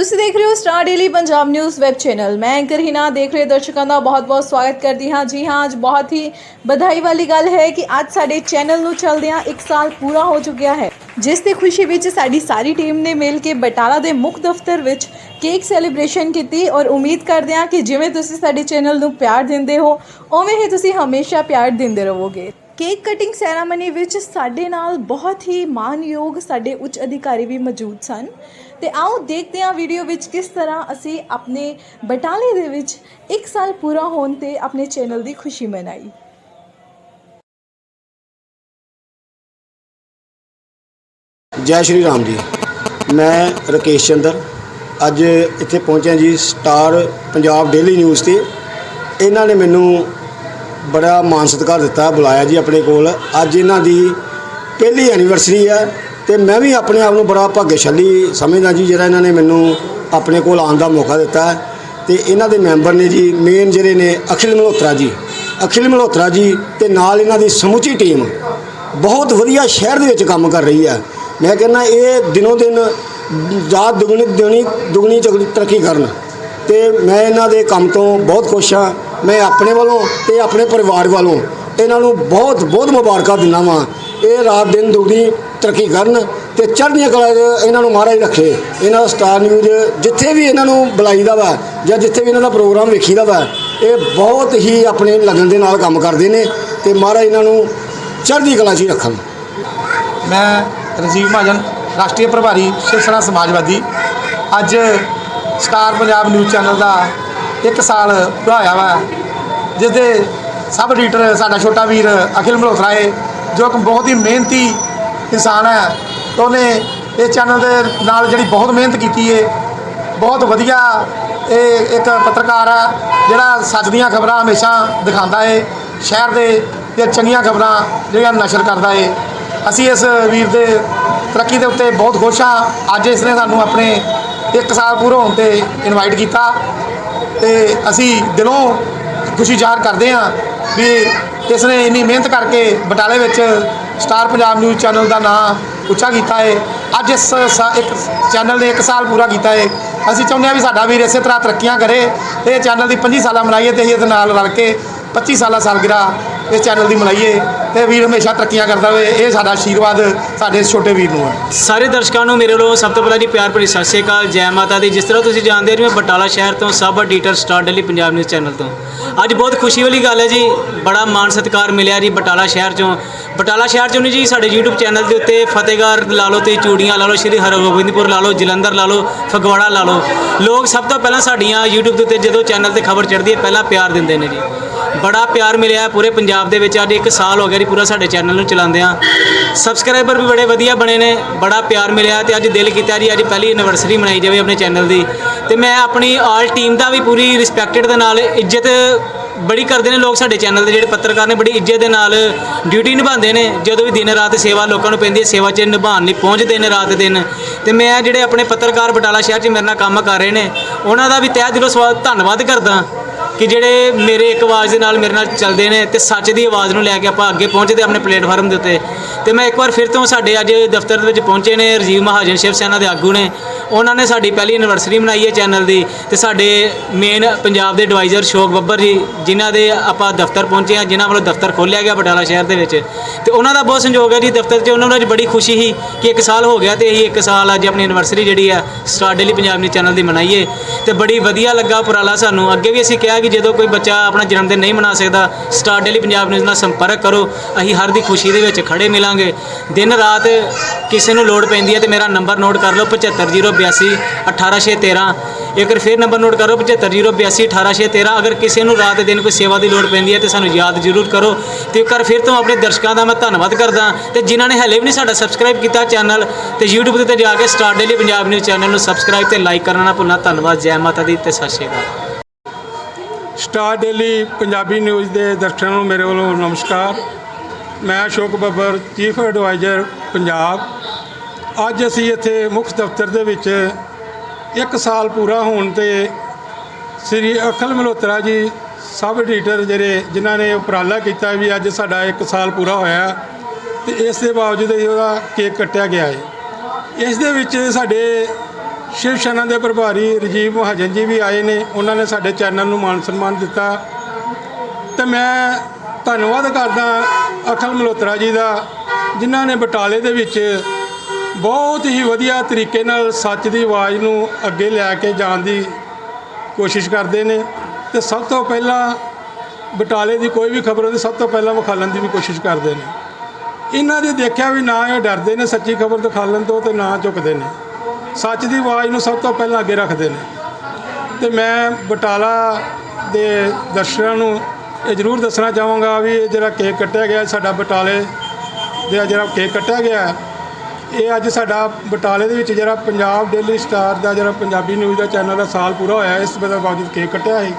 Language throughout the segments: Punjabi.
ਤੁਸੀਂ ਦੇਖ ਰਹੇ ਹੋ Star Daily Punjab News web channel ਮੈਂ ਐਂਕਰ ਹਿਨਾ, ਦੇਖ ਰਹੇ ਦਰਸ਼ਕਾਂ ਦਾ ਬਹੁਤ-ਬਹੁਤ ਸਵਾਗਤ ਕਰਦੀ ਹਾਂ। ਜੀ ਹਾਂ, ਅੱਜ ਬਹੁਤ ਹੀ ਵਧਾਈ ਵਾਲੀ ਗੱਲ ਹੈ ਕਿ ਅੱਜ ਸਾਡੇ ਚੈਨਲ ਨੂੰ ਚੱਲਦਿਆਂ 1 ਸਾਲ ਪੂਰਾ ਹੋ ਚੁੱਕਿਆ ਹੈ। ਜਿਸ ਦੀ ਖੁਸ਼ੀ ਵਿੱਚ ਸਾਡੀ ਸਾਰੀ ਟੀਮ ਨੇ ਮਿਲ ਕੇ ਬਟਾਲਾ ਦੇ ਮੁੱਖ ਦਫ਼ਤਰ ਵਿੱਚ ਕੇਕ ਸੈਲੀਬ੍ਰੇਸ਼ਨ ਕੀਤੀ ਔਰ ਉਮੀਦ ਕਰਦੇ ਹਾਂ ਕਿ ਜਿਵੇਂ ਤੁਸੀਂ ਸਾਡੇ ਚੈਨਲ ਨੂੰ ਪਿਆਰ ਦਿੰਦੇ ਹੋ, ਉਵੇਂ ਹੀ ਤੁਸੀਂ ਹਮੇਸ਼ਾ ਪਿਆਰ ਦਿੰਦੇ ਰਹੋਗੇ। ਕੇਕ ਕਟਿੰਗ ਸੈਰਾਮਨੀ ਵਿੱਚ ਸਾਡੇ ਨਾਲ ਬਹੁਤ ਹੀ ਮਾਨਯੋਗ ਸਾਡੇ ਉੱਚ ਅਧਿਕਾਰੀ ਵੀ ਮੌਜੂਦ ਸਨ। ਤੇ ਆਓ ਦੇਖਦੇ ਹਾਂ ਵੀਡੀਓ ਵਿੱਚ ਕਿਸ ਤਰ੍ਹਾਂ ਅਸੀਂ ਆਪਣੇ ਬਟਾਲੇ ਦੇ ਵਿੱਚ 1 ਸਾਲ ਪੂਰਾ ਹੋਣ ਤੇ ਆਪਣੇ ਚੈਨਲ ਦੀ ਖੁਸ਼ੀ ਮਨਾਈ। ਜੈ ਸ਼੍ਰੀ ਰਾਮ ਜੀ। ਮੈਂ ਰਕੇਸ਼ ਚੰਦਰ। ਅੱਜ ਇੱਥੇ ਪਹੁੰਚਿਆ ਜੀ ਸਟਾਰ ਪੰਜਾਬ ਡੇਲੀ ਨਿਊਜ਼ ਤੇ। ਇਹਨਾਂ ਨੇ ਮੈਨੂੰ ਬੜਾ ਮਾਣ ਸਤਿਕਾਰ ਦਿੱਤਾ, ਬੁਲਾਇਆ ਜੀ ਆਪਣੇ ਕੋਲ। ਅੱਜ ਇਹਨਾਂ ਦੀ ਪਹਿਲੀ ਐਨੀਵਰਸਰੀ ਹੈ ਤੇ ਮੈਂ ਵੀ ਆਪਣੇ ਆਪ ਨੂੰ ਬੜਾ ਭਾਗਸ਼ਾਲੀ ਸਮਝਦਾ ਜੀ, ਜਿਹੜਾ ਇਹਨਾਂ ਨੇ ਮੈਨੂੰ ਆਪਣੇ ਕੋਲ ਆਉਣ ਦਾ ਮੌਕਾ ਦਿੱਤਾ। ਹੈ ਤੇ ਇਹਨਾਂ ਦੇ ਮੈਂਬਰ ਨੇ ਜੀ ਮੇਨ ਜਿਹੜੇ ਨੇ ਅਖਿਲ ਮਲਹੋਤਰਾ ਜੀ। ਅਖਿਲ ਮਲਹੋਤਰਾ ਜੀ ਤੇ ਨਾਲ ਇਹਨਾਂ ਦੀ ਸਮੁੱਚੀ ਟੀਮ ਬਹੁਤ ਵਧੀਆ ਸ਼ਹਿਰ ਦੇ ਵਿੱਚ ਕੰਮ ਕਰ ਰਹੀ ਹੈ। ਮੈਂ ਕਹਿੰਦਾ ਇਹ ਦਿਨੋ ਦਿਨ ਜਾਤ ਦੁਗਣੀ ਦੁਗਣੀ ਦੁਗਣੀ ਚਗਣੀ ਤਰੱਕੀ ਕਰਨ। ਤੇ ਮੈਂ ਇਹਨਾਂ ਦੇ ਕੰਮ ਤੋਂ ਬਹੁਤ ਖੁਸ਼ ਹਾਂ। ਮੈਂ ਆਪਣੇ ਵੱਲੋਂ ਤੇ ਆਪਣੇ ਪਰਿਵਾਰ ਵੱਲੋਂ ਇਹਨਾਂ ਨੂੰ ਬਹੁਤ ਬਹੁਤ ਮੁਬਾਰਕਾਂ ਦਿੰਦਾ ਵਾਂ। ਇਹ ਰਾਤ ਦਿਨ ਦੁਗਣੀ ਤਰੱਕੀ ਕਰਨ ਤੇ ਚੜ੍ਹਦੀਆਂ ਕਲਾ ਇਹਨਾਂ ਨੂੰ ਮਹਾਰਾਜ ਰੱਖੇ। ਇਹਨਾਂ ਦਾ ਸਟਾਰ ਨਿਊਜ਼ ਜਿੱਥੇ ਵੀ ਇਹਨਾਂ ਨੂੰ ਬੁਲਾਈਦਾ ਵਾ ਜਾਂ ਜਿੱਥੇ ਵੀ ਇਹਨਾਂ ਦਾ ਪ੍ਰੋਗਰਾਮ ਵੇਖੀਦਾ ਵਾ, ਇਹ ਬਹੁਤ ਹੀ ਆਪਣੇ ਲਗਨ ਦੇ ਨਾਲ ਕੰਮ ਕਰਦੇ ਨੇ ਤੇ ਮਹਾਰਾਜ ਇਹਨਾਂ ਨੂੰ ਚੜ੍ਹਦੀ ਕਲਾ 'ਚ ਹੀ ਰੱਖਣ। ਮੈਂ ਰਜੀਵ ਮਹਾਜਨ, ਰਾਸ਼ਟਰੀ ਪ੍ਰਭਾਰੀ ਸ਼ਿਵ ਸੈਨਾ ਸਮਾਜਵਾਦੀ। ਅੱਜ ਸਟਾਰ ਪੰਜਾਬ ਨਿਊਜ਼ ਚੈਨਲ ਦਾ 1 ਸਾਲ ਪੂਰਾ ਵਾ ਜਿਸ ਦੇ ਸਬ ਐਡੀਟਰ ਸਾਡਾ ਛੋਟਾ ਵੀਰ ਅਖਿਲ ਮਲੋਥਰਾ ਹੈ ਜੋ ਇੱਕ ਬਹੁਤ ਹੀ ਮਿਹਨਤੀ ਇਨਸਾਨ ਹੈ। ਉਹਨੇ ਇਹ ਚੈਨਲ ਦੇ ਨਾਲ ਜਿਹੜੀ ਬਹੁਤ ਮਿਹਨਤ ਕੀਤੀ ਹੈ ਬਹੁਤ ਵਧੀਆ ਇਹ ਇੱਕ ਪੱਤਰਕਾਰ ਹੈ ਜਿਹੜਾ ਸੱਚ ਦੀਆਂ ਖਬਰਾਂ ਹਮੇਸ਼ਾ ਦਿਖਾਉਂਦਾ ਹੈ ਸ਼ਹਿਰ ਦੇ ਤੇ ਚੰਗੀਆਂ ਖਬਰਾਂ ਜਿਹੜੀਆਂ ਨਸ਼ਰ ਕਰਦਾ ਹੈ ਅਸੀਂ ਇਸ ਵੀਰ ਦੇ ਤਰੱਕੀ ਦੇ ਉੱਤੇ ਬਹੁਤ ਖੁਸ਼ ਹਾਂ। ਅੱਜ ਇਸ ਨੇ ਸਾਨੂੰ ਆਪਣੇ 1 ਸਾਲ ਪੂਰਾ ਹੋਣ ਤੇ ਇਨਵਾਈਟ ਕੀਤਾ। ਤੇ ਅਸੀਂ ਦਿਲੋਂ ਖੁਸ਼ੀ ਜ਼ਾਹਰ ਕਰਦੇ ਹਾਂ ਵੀ ਇਸ ਨੇ ਇੰਨੀ ਮਿਹਨਤ ਕਰਕੇ ਬਟਾਲੇ ਵਿੱਚ ਸਟਾਰ ਪੰਜਾਬ ਨਿਊਜ਼ ਚੈਨਲ ਦਾ ਨਾਮ ਉੱਚਾ ਕੀਤਾ ਹੈ ਅੱਜ ਇਸ ਇੱਕ ਚੈਨਲ ਨੇ 1 ਸਾਲ ਪੂਰਾ ਕੀਤਾ ਹੈ ਅਸੀਂ ਚਾਹੁੰਦੇ ਹਾਂ ਵੀ ਸਾਡਾ ਵੀਰ ਇਸੇ ਤਰ੍ਹਾਂ ਤਰੱਕੀਆਂ ਕਰੇ ਤੇ ਇਹ ਚੈਨਲ ਦੀ 25 ਸਾਲਾ ਮਨਾਈਏ ਤੇ ਅਸੀਂ ਇਹਦੇ ਨਾਲ ਰਲ ਕੇ 25 ਸਾਲਾ ਸਾਲਗਿਰਾ ਇਸ ਚੈਨਲ ਦੀ ਮਨਾਈਏ ਤੇ ਵੀਰ ਹਮੇਸ਼ਾ ਤਰੱਕੀਆਂ ਕਰਦਾ ਹੋਵੇ ਇਹ ਸਾਡਾ ਆਸ਼ੀਰਵਾਦ ਸਾਡੇ ਇਸ ਛੋਟੇ ਵੀਰ ਨੂੰ ਹੈ। ਸਾਰੇ ਦਰਸ਼ਕਾਂ ਨੂੰ ਮੇਰੇ ਵੱਲੋਂ ਸਭ ਤੋਂ ਪਹਿਲਾਂ ਜੀ ਪਿਆਰ ਭਰੀ ਸਤਿ ਸ਼੍ਰੀ ਅਕਾਲ। ਜੈ ਮਾਤਾ ਦੀ। ਜਿਸ ਤਰ੍ਹਾਂ ਤੁਸੀਂ ਜਾਣਦੇ ਹੋ ਜੀ ਮੈਂ ਬਟਾਲਾ ਸ਼ਹਿਰ ਤੋਂ sub editor Star Daily Punjab News channel ਤੋਂ। ਅੱਜ ਬਹੁਤ ਖੁਸ਼ੀ ਵਾਲੀ ਗੱਲ ਹੈ ਜੀ। ਬੜਾ ਮਾਣ ਸਤਿਕਾਰ ਮਿਲਿਆ ਜੀ ਬਟਾਲਾ ਸ਼ਹਿਰ ਚੋਂ। ਬਟਾਲਾ ਸ਼ਹਿਰ ਚੋਂ ਨਹੀਂ ਜੀ, ਸਾਡੇ YouTube ਚੈਨਲ ਦੇ ਉੱਤੇ ਫਤਿਹਗੜ੍ਹ ਲਾ ਲਓ ਤੇ ਚੂੜੀਆਂ ਲਾ ਲਓ, ਸ਼੍ਰੀ ਹਰਗੋਬਿੰਦਪੁਰ ਲਾ ਲਓ, ਜਲੰਧਰ ਲਾ ਲਓ, ਫਗਵਾੜਾ ਲਾ ਲਓ। ਲੋਕ ਸਭ ਤੋਂ ਪਹਿਲਾਂ ਸਾਡੀਆਂ YouTube ਦੇ ਉੱਤੇ ਜਦੋਂ ਚੈਨਲ ਤੇ ਖਬਰ ਚੜ੍ਹਦੀ ਹੈ, ਪਹਿਲਾਂ ਪਿਆਰ ਦਿੰਦੇ ਨੇ ਜੀ। ਬੜਾ ਪਿਆਰ ਮਿਲਿਆ ਪੂਰੇ ਪੰਜਾਬ ਦੇ ਵਿੱਚ। ਅੱਜ 1 ਸਾਲ ਹੋ ਗਿਆ ਜੀ ਪੂਰਾ ਸਾਡੇ ਚੈਨਲ ਨੂੰ ਚਲਾਉਂਦੇ ਆ ਸਬਸਕ੍ਰਾਈਬਰ ਵੀ ਬੜੇ ਵਧੀਆ ਬਣੇ ਨੇ, ਬੜਾ ਪਿਆਰ ਮਿਲਿਆ ਤੇ ਅੱਜ ਦਿਲ ਕੀਤਾ ਜੀ ਅੱਜ ਪਹਿਲੀ ਐਨੀਵਰਸਰੀ ਮਨਾਈ ਜਾਵੇ ਆਪਣੇ ਚੈਨਲ ਦੀ। ਤੇ ਮੈਂ ਆਪਣੀ ਆਲ ਟੀਮ ਦਾ ਵੀ ਪੂਰੀ ਰਿਸਪੈਕਟਡ ਦੇ ਨਾਲ ਇੱਜ਼ਤ ਬੜੀ ਕਰਦੇ ਨੇ ਲੋਕ ਸਾਡੇ ਚੈਨਲ ਦੇ ਜਿਹੜੇ ਪੱਤਰਕਾਰ ਨੇ, ਬੜੀ ਇੱਜ਼ਤ ਦੇ ਨਾਲ ਡਿਊਟੀ ਨਿਭਾਉਂਦੇ ਨੇ। ਜਦੋਂ ਵੀ ਦਿਨ ਰਾਤ ਸੇਵਾ ਲੋਕਾਂ ਨੂੰ ਪੈਂਦੀ ਹੈ, ਸੇਵਾ 'ਚ ਨਿਭਾਉਣ ਲਈ ਪਹੁੰਚਦੇ ਨੇ ਰਾਤ ਦਿਨ। ਤੇ ਮੈਂ ਜਿਹੜੇ ਆਪਣੇ ਪੱਤਰਕਾਰ ਬਟਾਲਾ ਸ਼ਹਿਰ 'ਚ ਮੇਰੇ ਨਾਲ ਕੰਮ ਕਰ ਰਹੇ ਨੇ, ਉਹਨਾਂ ਦਾ ਵੀ ਤਹਿ ਦਿਲੋਂ ਸਵਾ ਧੰਨਵਾਦ ਕਰਦਾ। ਕਿ ਜਿਹੜੇ ਮੇਰੇ ਇੱਕ ਆਵਾਜ਼ ਦੇ ਨਾਲ ਮੇਰੇ ਨਾਲ ਚੱਲਦੇ ਨੇ ਤੇ ਸੱਚ ਦੀ ਆਵਾਜ਼ ਨੂੰ ਲੈ ਕੇ ਆਪਾਂ ਅੱਗੇ ਪਹੁੰਚਦੇ ਆਪਣੇ ਪਲੇਟਫਾਰਮ ਦੇ ਉੱਤੇ ਤੇ ਮੈਂ ਇੱਕ ਵਾਰ ਫਿਰ ਤੋਂ ਸਾਡੇ ਅੱਜ ਦਫ਼ਤਰ ਦੇ ਵਿੱਚ ਪਹੁੰਚੇ ਨੇ ਰਜੀਵ ਮਹਾਜਨ ਸ਼ਿਵ ਸੈਨਾ ਦੇ ਆਗੂ ਨੇ। ਉਹਨਾਂ ਨੇ ਸਾਡੀ ਪਹਿਲੀ ਐਨੀਵਰਸਰੀ ਮਨਾਈ ਹੈ ਚੈਨਲ ਦੀ ਤੇ ਸਾਡੇ ਮੇਨ ਪੰਜਾਬ ਦੇ ਐਡਵਾਈਜ਼ਰ ਸ਼ੋਕ ਬੱਬਰ ਜੀ, ਜਿਨ੍ਹਾਂ ਦੇ ਆਪਾਂ ਦਫ਼ਤਰ ਪਹੁੰਚੇ ਆ ਜਿਨ੍ਹਾਂ ਵੱਲੋਂ ਦਫ਼ਤਰ ਖੋਲ੍ਹਿਆ ਗਿਆ ਬਟਾਲਾ ਸ਼ਹਿਰ ਦੇ ਵਿੱਚ। ਤੇ ਉਹਨਾਂ ਦਾ ਬਹੁਤ ਸੰਯੋਗ ਹੈ ਜੀ ਦਫ਼ਤਰ 'ਚ। ਉਹਨਾਂ ਨੂੰ ਅੱਜ ਬੜੀ ਖੁਸ਼ੀ ਸੀ ਕਿ ਇੱਕ ਸਾਲ ਹੋ ਗਿਆ ਤੇ ਅਸੀਂ ਇੱਕ ਸਾਲ ਅੱਜ ਆਪਣੀ ਐਨੀਵਰਸਰੀ ਜਿਹੜੀ ਆ Star Daily Punjab News channel ਦੀ ਮਨਾਈਏ ਤੇ ਬੜੀ ਵਧੀਆ ਲੱਗਾ ਉਪਰਾਲਾ ਸਾਨੂੰ। ਅੱਗੇ ਵੀ ਅਸੀਂ ਕਿਹਾ ਕਿ ਜਦੋਂ ਕੋਈ ਬੱਚਾ ਆਪਣਾ ਜਨਮ ਦਿਨ ਨਹੀਂ ਮਨਾ ਸਕਦਾ ਸਟਾਰ ਡੇਲੀ ਪੰਜਾਬ ਨਿਊਜ਼ ਨਾਲ ਸੰਪਰਕ ਕਰੋ। ਅਸੀਂ ਹਰ ਦੀ ਖੁਸ਼ੀ ਦੇ ਵਿੱਚ ਖੜੇ ਮਿਲਾਂਗੇ ਦਿਨ ਰਾਤ ਕਿਸੇ ਨੂੰ ਲੋੜ ਪੈਂਦੀ ਹੈ ਤੇ ਮੇਰਾ ਨੰਬਰ ਨੋਟ ਕਰ ਲਓ 75082 18613 ਇੱਕ ਵਾਰ ਫਿਰ ਨੰਬਰ ਨੋਟ ਕਰੋ 75082 18613 ਅਗਰ ਕਿਸੇ ਨੂੰ ਰਾਤ ਦਿਨ ਕੋਈ ਸੇਵਾ ਦੀ ਲੋੜ ਪੈਂਦੀ ਹੈ ਤੇ ਸਾਨੂੰ ਯਾਦ ਜ਼ਰੂਰ ਕਰੋ। ਤੇ ਇੱਕ ਵਾਰ ਫਿਰ ਤੋਂ ਆਪਣੇ ਦਰਸ਼ਕਾਂ ਦਾ ਮੈਂ ਧੰਨਵਾਦ ਕਰਦਾ। ਤੇ ਜਿਨ੍ਹਾਂ ਨੇ ਹਲੇ ਵੀ ਨਹੀਂ ਸਾਡਾ ਸਬਸਕ੍ਰਾਈਬ ਕੀਤਾ ਚੈਨਲ, ਤੇ YouTube ਦੇ ਉੱਤੇ ਜਾ ਕੇ Star Daily Punjab News channel ਨੂੰ ਸਬਸਕ੍ਰਾਈਬ ਤੇ ਲਾਈਕ ਕਰਨਾ ਨਾ ਭੁੱਲਣਾ। ਧੰਨਵਾਦ, ਜੈ ਮਾਤਾ ਦੀ ਤੇ ਸਤਿ ਸ਼੍ਰੀ ਅਕਾਲ। ਸਟਾਰ ਡੇਲੀ ਪੰਜਾਬੀ ਨਿਊਜ਼ ਦੇ ਦਰਸ਼ਕਾਂ ਨੂੰ ਮੇਰੇ ਵੱਲੋਂ ਨਮਸਕਾਰ। ਮੈਂ ਅਸ਼ੋਕ ਬੱਬਰ ਚੀਫ ਐਡਵਾਈਜ਼ਰ ਪੰਜਾਬ। ਅੱਜ ਅਸੀਂ ਇੱਥੇ ਮੁੱਖ ਦਫ਼ਤਰ ਦੇ ਵਿੱਚ 1 ਸਾਲ ਪੂਰਾ ਹੋਣ ਤੇ ਸ੍ਰੀ ਅਖਲ ਮਲਹੋਤਰਾ ਜੀ ਸਬ ਐਡੀਟਰ ਜਿਹੜੇ, ਜਿਨ੍ਹਾਂ ਨੇ ਉਪਰਾਲਾ ਕੀਤਾ ਵੀ ਅੱਜ ਸਾਡਾ 1 ਸਾਲ ਪੂਰਾ ਹੋਇਆ ਤੇ ਇਸ ਦੇ ਬਾਵਜੂਦ ਹੀ ਉਹਦਾ ਕੇਕ ਕੱਟਿਆ ਗਿਆ ਹੈ ਇਸ ਦੇ ਵਿੱਚ ਸਾਡੇ ਸ਼ਿਵ ਸੈਨਾ ਦੇ ਪ੍ਰਭਾਰੀ ਰਜੀਵ ਮਹਾਜਨ ਜੀ ਵੀ ਆਏ ਨੇ, ਉਹਨਾਂ ਨੇ ਸਾਡੇ ਚੈਨਲ ਨੂੰ ਮਾਨ ਸਨਮਾਨ ਦਿੱਤਾ। ਤੇ ਮੈਂ ਧੰਨਵਾਦ ਕਰਦਾ ਅਖਲ ਮਲਹੋਤਰਾ ਜੀ ਦਾ, ਜਿਨ੍ਹਾਂ ਨੇ ਬਟਾਲੇ ਦੇ ਵਿੱਚ ਬਹੁਤ ਹੀ ਵਧੀਆ ਤਰੀਕੇ ਨਾਲ ਸੱਚ ਦੀ ਆਵਾਜ਼ ਨੂੰ ਅੱਗੇ ਲੈ ਕੇ ਜਾਣ ਦੀ ਕੋਸ਼ਿਸ਼ ਕਰਦੇ ਨੇ ਤੇ ਸਭ ਤੋਂ ਪਹਿਲਾਂ ਬਟਾਲੇ ਦੀ ਕੋਈ ਵੀ ਖਬਰ ਹੁੰਦੀ, ਸਭ ਤੋਂ ਪਹਿਲਾਂ ਵਿਖਾਲਣ ਦੀ ਵੀ ਕੋਸ਼ਿਸ਼ ਕਰਦੇ ਨੇ। ਇਹਨਾਂ ਦੇ ਦੇਖਿਆ ਵੀ ਨਾ ਇਹ ਡਰਦੇ ਨੇ ਸੱਚੀ ਖਬਰ ਦਿਖਾਲਣ ਤੋਂ ਤੇ ਨਾ ਝੁਕਦੇ ਨੇ। ਸੱਚ ਦੀ ਆਵਾਜ਼ ਨੂੰ ਸਭ ਤੋਂ ਪਹਿਲਾਂ ਅੱਗੇ ਰੱਖਦੇ ਨੇ। ਤੇ ਮੈਂ ਬਟਾਲਾ ਦੇ ਦਰਸ਼ਕਾਂ ਨੂੰ ਇਹ ਜ਼ਰੂਰ ਦੱਸਣਾ ਚਾਹਾਂਗਾ ਵੀ ਇਹ ਜਿਹੜਾ ਕੇਕ ਕੱਟਿਆ ਗਿਆ, ਸਾਡਾ ਬਟਾਲੇ ਦਾ ਜਿਹੜਾ ਕੇਕ ਕੱਟਿਆ ਗਿਆ, ਇਹ ਅੱਜ ਸਾਡਾ ਬਟਾਲੇ ਦੇ ਵਿੱਚ ਜਿਹੜਾ ਪੰਜਾਬ ਡੇਲੀ ਸਟਾਰ ਦਾ ਜਿਹੜਾ ਪੰਜਾਬੀ ਨਿਊਜ਼ ਦਾ ਚੈਨਲ ਦਾ ਸਾਲ ਪੂਰਾ ਹੋਇਆ, ਇਸ ਦੇ ਬਾਵਜੂਦ ਕੇਕ ਕੱਟਿਆ ਸੀ।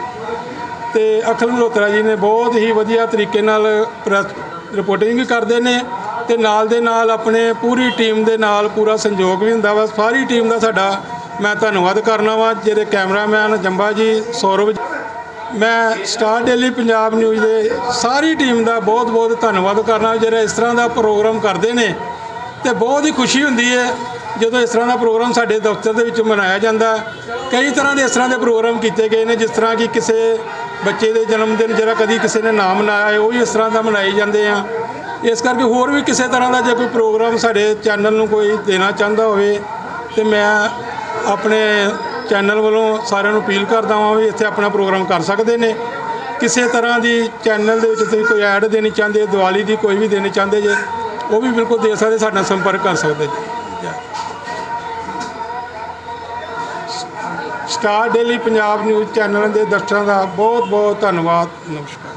ਤੇ ਅਖਲ ਮਲਹੋਤਰਾ ਜੀ ਨੇ ਬਹੁਤ ਹੀ ਵਧੀਆ ਤਰੀਕੇ ਨਾਲ ਪ੍ਰੈਸ ਰਿਪੋਰਟਿੰਗ ਵੀ ਕਰਦੇ ਨੇ ਤੇ ਨਾਲ ਦੇ ਨਾਲ ਆਪਣੇ ਪੂਰੀ ਟੀਮ ਦੇ ਨਾਲ ਪੂਰਾ ਸੰਯੋਗ ਵੀ ਹੁੰਦਾ ਵਾ। ਸਾਰੀ ਟੀਮ ਦਾ ਸਾਡਾ ਮੈਂ ਧੰਨਵਾਦ ਕਰਨਾ ਵਾ, ਜਿਹੜੇ ਕੈਮਰਾਮੈਨ ਜੰਬਾ ਜੀ, ਸੌਰਵ ਮੈਂ ਸਟਾਰ ਡੇਲੀ ਪੰਜਾਬ ਨਿਊਜ਼ ਦੇ ਸਾਰੀ ਟੀਮ ਦਾ ਬਹੁਤ ਬਹੁਤ ਧੰਨਵਾਦ ਕਰਨਾ ਜਿਹੜਾ ਇਸ ਤਰ੍ਹਾਂ ਦਾ ਪ੍ਰੋਗਰਾਮ ਕਰਦੇ ਨੇ ਤੇ ਬਹੁਤ ਹੀ ਖੁਸ਼ੀ ਹੁੰਦੀ ਹੈ ਜਦੋਂ ਇਸ ਤਰ੍ਹਾਂ ਦਾ ਪ੍ਰੋਗਰਾਮ ਸਾਡੇ ਦਫ਼ਤਰ ਦੇ ਵਿੱਚ ਮਨਾਇਆ ਜਾਂਦਾ। ਕਈ ਤਰ੍ਹਾਂ ਦੇ ਇਸ ਤਰ੍ਹਾਂ ਦੇ ਪ੍ਰੋਗਰਾਮ ਕੀਤੇ ਗਏ ਨੇ ਜਿਸ ਤਰ੍ਹਾਂ ਕਿ ਕਿਸੇ ਬੱਚੇ ਦੇ ਜਨਮ ਦਿਨ ਜਿਹੜਾ ਕਦੀ ਕਿਸੇ ਨੇ ਨਾਮ ਮਨਾਇਆ ਹੈ ਉਹ ਵੀ ਇਸ ਤਰ੍ਹਾਂ ਦਾ ਮਨਾਏ ਜਾਂਦੇ ਆ। ਇਸ ਕਰਕੇ ਹੋਰ ਵੀ ਕਿਸੇ ਤਰ੍ਹਾਂ ਦਾ ਜੇ ਕੋਈ ਪ੍ਰੋਗਰਾਮ ਸਾਡੇ ਚੈਨਲ ਨੂੰ ਕੋਈ ਦੇਣਾ ਚਾਹੁੰਦਾ ਹੋਵੇ ਤੇ ਮੈਂ ਆਪਣੇ ਚੈਨਲ ਵੱਲੋਂ ਸਾਰਿਆਂ ਨੂੰ ਅਪੀਲ ਕਰਦਾ ਹਾਂ ਵੀ ਇੱਥੇ ਆਪਣਾ ਪ੍ਰੋਗਰਾਮ ਕਰ ਸਕਦੇ ਨੇ। ਕਿਸੇ ਤਰ੍ਹਾਂ ਦੀ ਚੈਨਲ ਦੇ ਵਿੱਚ ਤੁਸੀਂ ਕੋਈ ਐਡ ਦੇਣੀ ਚਾਹੁੰਦੇ, ਦੀਵਾਲੀ ਦੀ ਕੋਈ ਵੀ ਦੇਣੀ ਚਾਹੁੰਦੇ ਜੇ, ਉਹ ਵੀ ਬਿਲਕੁਲ ਦੇ ਸਕਦੇ, ਸਾਡਾ ਸੰਪਰਕ ਕਰ ਸਕਦੇ ਜੀ। Star Daily Punjab News channel ਦੇ ਦਰਸ਼ਕਾਂ ਦਾ ਬਹੁਤ ਬਹੁਤ ਧੰਨਵਾਦ, ਨਮਸਕਾਰ।